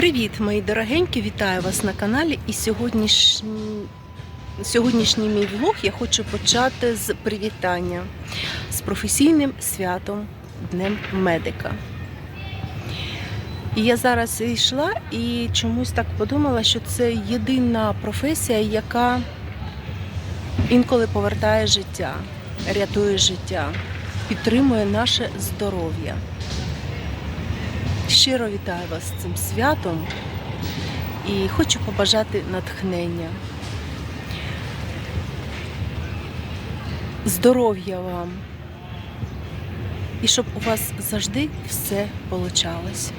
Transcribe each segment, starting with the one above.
Привіт, мої дорогенькі! Вітаю вас на каналі. І сьогоднішній, сьогоднішній мій влог я хочу почати з привітання з професійним святом Днем медика. І я зараз йшла і чомусь так подумала, що це єдина професія, яка інколи повертає життя, рятує життя, підтримує наше здоров'я. Щиро вітаю вас з цим святом і хочу побажати натхнення. Здоров'я вам. І щоб у вас завжди все получалось.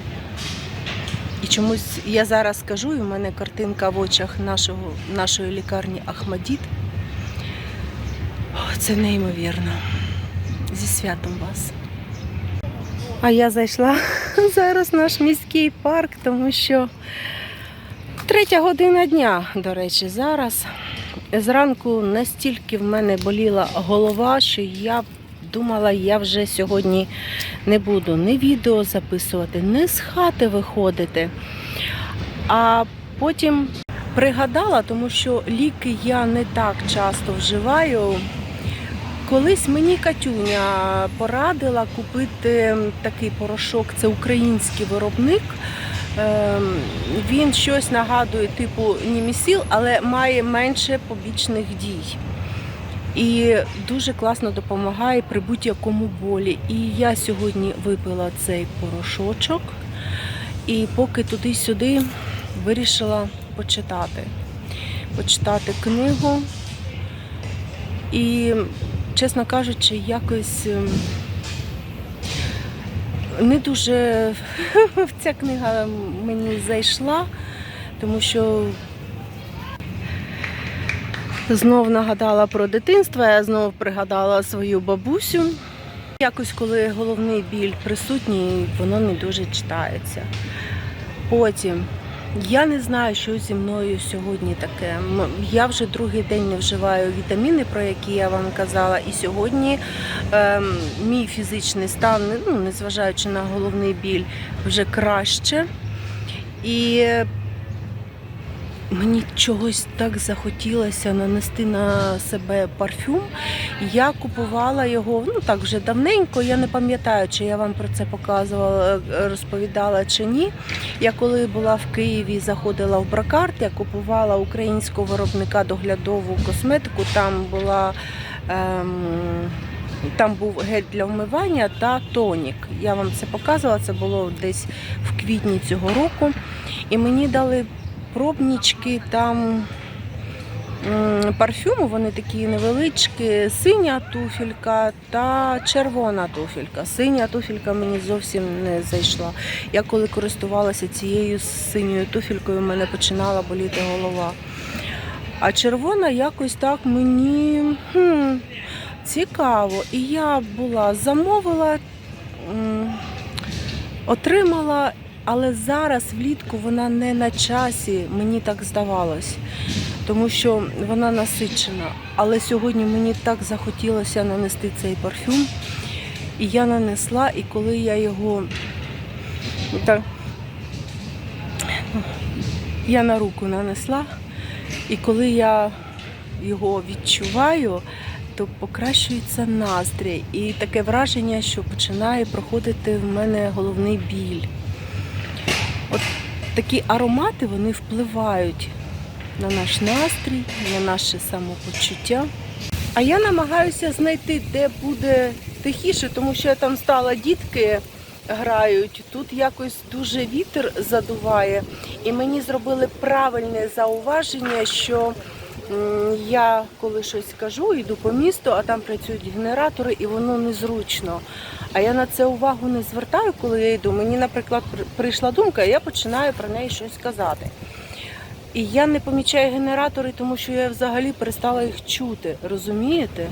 І чомусь я зараз скажу, і в мене картинка в очах нашого, нашої лікарні Ахмадіт. О, Це неймовірно. Зі святом вас. А я зайшла зараз в наш міський парк, тому що третя година дня, до речі, зараз. Зранку настільки в мене боліла голова, що я думала, я вже сьогодні не буду ні відео записувати, ні з хати виходити. А потім пригадала, тому що ліки я не так часто вживаю. Колись мені Катюня порадила купити такий порошок, це український виробник. Ем, Він щось нагадує типу німісіл, але має менше побічних дій. І дуже класно допомагає при будь-якому болі. І я сьогодні випила цей порошочок, і поки туди-сюди вирішила почитати. Почитати книгу. І чесно кажучи, якось ем, не дуже ця книга мені зайшла, тому що знов нагадала про дитинство, я знов пригадала свою бабусю. Якось, коли головний біль присутній, воно не дуже читається. Потім я не знаю, що зі мною сьогодні таке. Я вже другий день не вживаю вітаміни, про які я вам казала. І сьогодні ем, мій фізичний стан, ну, незважаючи на головний біль, вже краще. І мені чогось так захотілося нанести на себе парфюм. Я купувала його ну так вже давненько. Я не пам'ятаю, чи я вам про це показувала, розповідала чи ні. Я коли була в Києві, заходила в Бракарт, я купувала українського виробника доглядову косметику. Там була ем, там був гель для вмивання та тонік. Я вам це показувала. Це було десь в квітні цього року. І мені дали пробнічки там парфюму, вони такі невеличкі, синя туфелька та червона туфелька. Синя туфелька мені зовсім не зайшла. Я коли користувалася цією синьою туфелькою, в мене починала боліти голова. А червона якось так мені хм, цікаво. І я була замовила, отримала, але зараз влітку вона не на часі, мені так здавалось. Тому що вона насичена. Але сьогодні мені так захотілося нанести цей парфюм. І я нанесла, і коли я його так, я на руку нанесла, і коли я його відчуваю, то покращується настрій. І таке враження, що починає проходити в мене головний біль. Такі аромати вони впливають на наш настрій, на наше самопочуття. А я намагаюся знайти, де буде тихіше, тому що я там стала дітки грають. Тут якось дуже вітер задуває. І мені зробили правильне зауваження, що я коли щось кажу, йду по місту, а там працюють генератори, і воно незручно. А я на це увагу не звертаю, коли я йду. Мені, наприклад, прийшла думка, і я починаю про неї щось казати. І я не помічаю генератори, тому що я взагалі перестала їх чути, розумієте?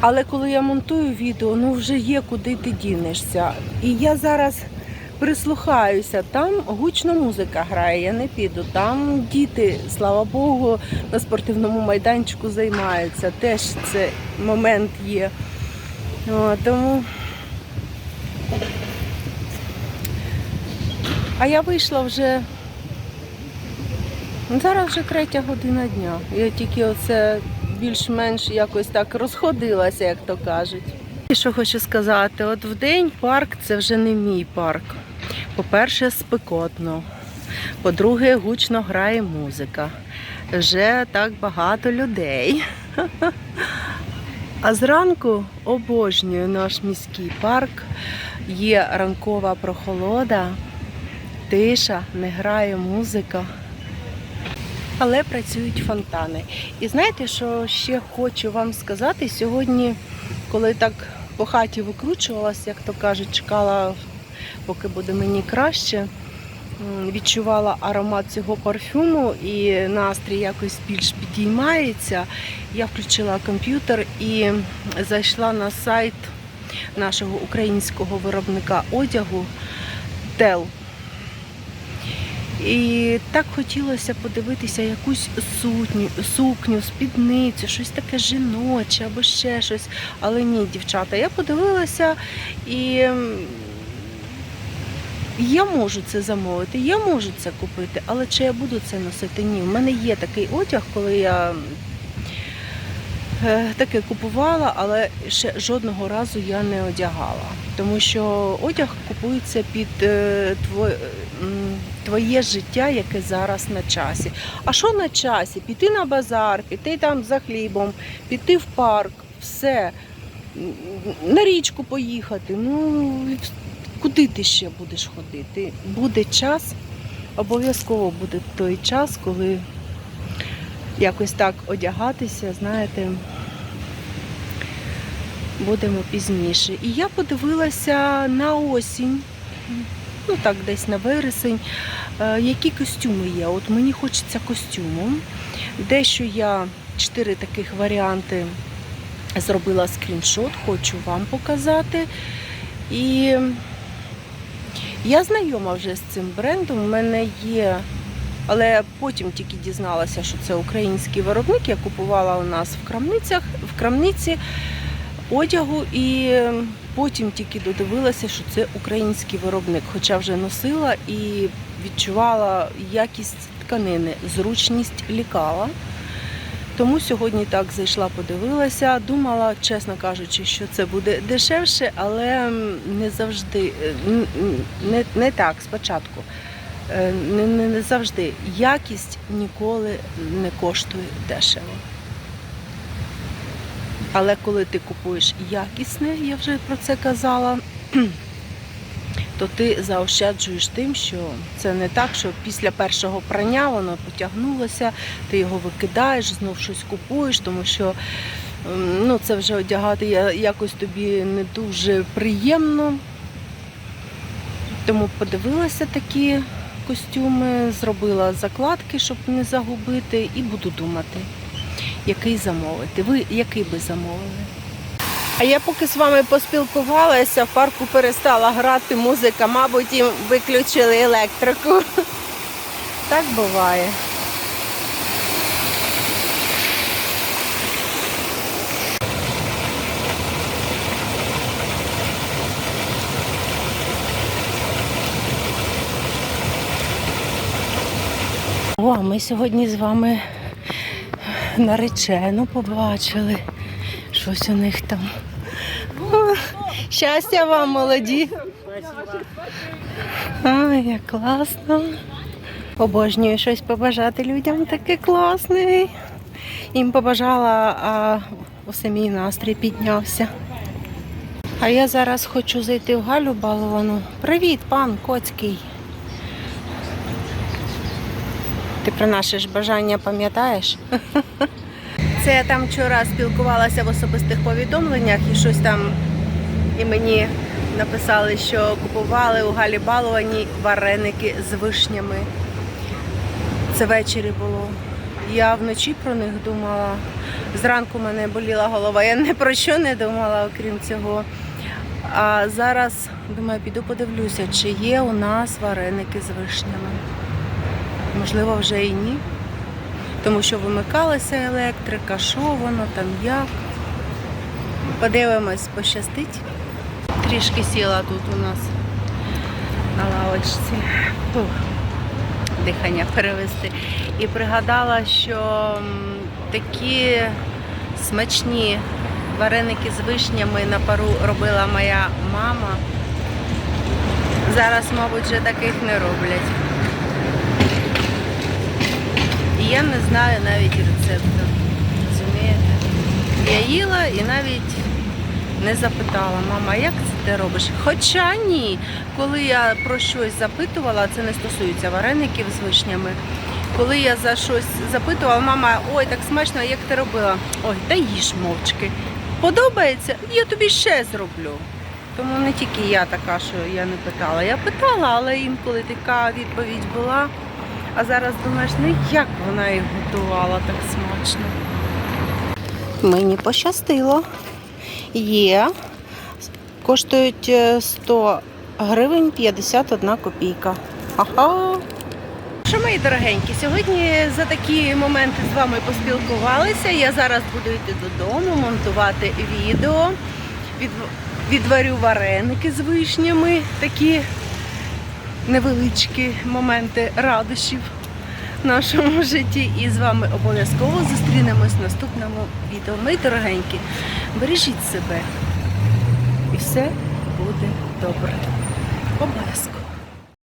Але коли я монтую відео, ну вже є куди ти дінешся. І я зараз прислухаюся, там гучно музика грає, я не піду. Там діти, слава Богу, на спортивному майданчику займаються. Теж це момент є. О, тому А я вийшла вже. ну, Зараз вже третя година дня. Я тільки оце більш-менш якось так розходилася, як то кажуть. І що хочу сказати, от в день парк це вже не мій парк. По-перше, спекотно. По-друге, гучно грає музика. Вже так багато людей. А зранку обожнюю наш міський парк. Є ранкова прохолода, тиша, не грає музика. Але працюють фонтани. І знаєте, що ще хочу вам сказати? Сьогодні, коли так по хаті викручувалася, як то кажуть, чекала, поки буде мені краще, відчувала аромат цього парфюму і настрій якось більш підіймається. Я включила комп'ютер і зайшла на сайт нашого українського виробника одягу Тел. І так хотілося подивитися якусь сутню, сукню, спідницю, щось таке жіноче або ще щось. Але ні, дівчата, я подивилася і я можу це замовити, я можу це купити, але чи я буду це носити? Ні. У мене є такий одяг, коли я е, таке купувала, але ще жодного разу я не одягала. Тому що одяг купується під е, м, твоє життя, яке зараз на часі. А що на часі? Піти на базар, піти там за хлібом, піти в парк, все. На річку поїхати. Ну куди ти ще будеш ходити? Буде час, обов'язково буде той час, коли якось так одягатися, знаєте, будемо пізніше. І я подивилася на осінь, ну так, десь на вересень, е, які костюми є. От мені хочеться костюму. Дещо я чотири таких варіанти зробила скріншот, хочу вам показати. І я знайома вже з цим брендом. У мене є, але потім тільки дізналася, що це український виробник. Я купувала у нас в крамницях, в крамниці одягу і потім тільки додивилася, що це український виробник. Хоча вже носила і відчувала якість тканини, зручність лікала. Тому сьогодні так зайшла, подивилася. Думала, чесно кажучи, що це буде дешевше, але не завжди, е, не, не так спочатку. Е, Не, не, не завжди. Якість ніколи не коштує дешево. Але коли ти купуєш якісне, я вже про це казала, то ти заощаджуєш тим, що це не так, що після першого прання воно потягнулося, ти його викидаєш, знов щось купуєш, тому що ем, ну, це вже одягати якось тобі не дуже приємно. Тому подивилася такі костюми, зробила закладки, щоб не загубити, і буду думати, який замовити. Ви який би замовили? А я поки з вами поспілкувалася, в парку перестала грати музика, мабуть, їм виключили електрику. Так буває. О, ми сьогодні з вами наречену побачили. Щось у них там. Щастя вам, молоді. Ай, як класно. Обожнюю щось побажати людям таке класне. Їм побажала, а у самій настрій піднявся. А я зараз хочу зайти в Галю баловану. Привіт, пан Коцький. Ти про наше ж бажання пам'ятаєш? Це я там вчора спілкувалася в особистих повідомленнях і щось там і мені написали, що купували у Галі Баловані вареники з вишнями. Це ввечері було. Я вночі про них думала. Зранку мене боліла голова. Я не про що не думала, окрім цього. А зараз думаю, піду подивлюся, чи є у нас вареники з вишнями. Можливо, вже і ні. Тому що вимикалася електрика, що воно там як. Подивимось, пощастить. Трішки сіла тут у нас на лавочці. Дихання перевести. І пригадала, що такі смачні вареники з вишнями на пару робила моя мама. Зараз, мабуть, вже таких не роблять. І я не знаю навіть рецепту. Розумієте? Я їла і навіть не запитала, мама, як це ти робиш? Хоча ні, коли я про щось запитувала, це не стосується вареників з вишнями. Коли я за щось запитувала, мама, ой, так смачно, як ти робила? Ой, та їж мовчки. Подобається? Я тобі ще зроблю. Тому не тільки я така, що я не питала. Я питала, але інколи така відповідь була. А зараз думаєш, ну як вона їх готувала так смачно. Мені пощастило. Є. Коштують е, 100 гривень 51 копійка. Ага. Що, мої дорогенькі, сьогодні за такі моменти з вами поспілкувалися. Я зараз буду йти додому, монтувати відео. Від... Відварю вареники з вишнями. Такі невеличкі моменти радощів нашому житті. І з вами обов'язково зустрінемось в наступному відео. Мої дорогенькі, бережіть себе. І все буде добре. Обов'язково.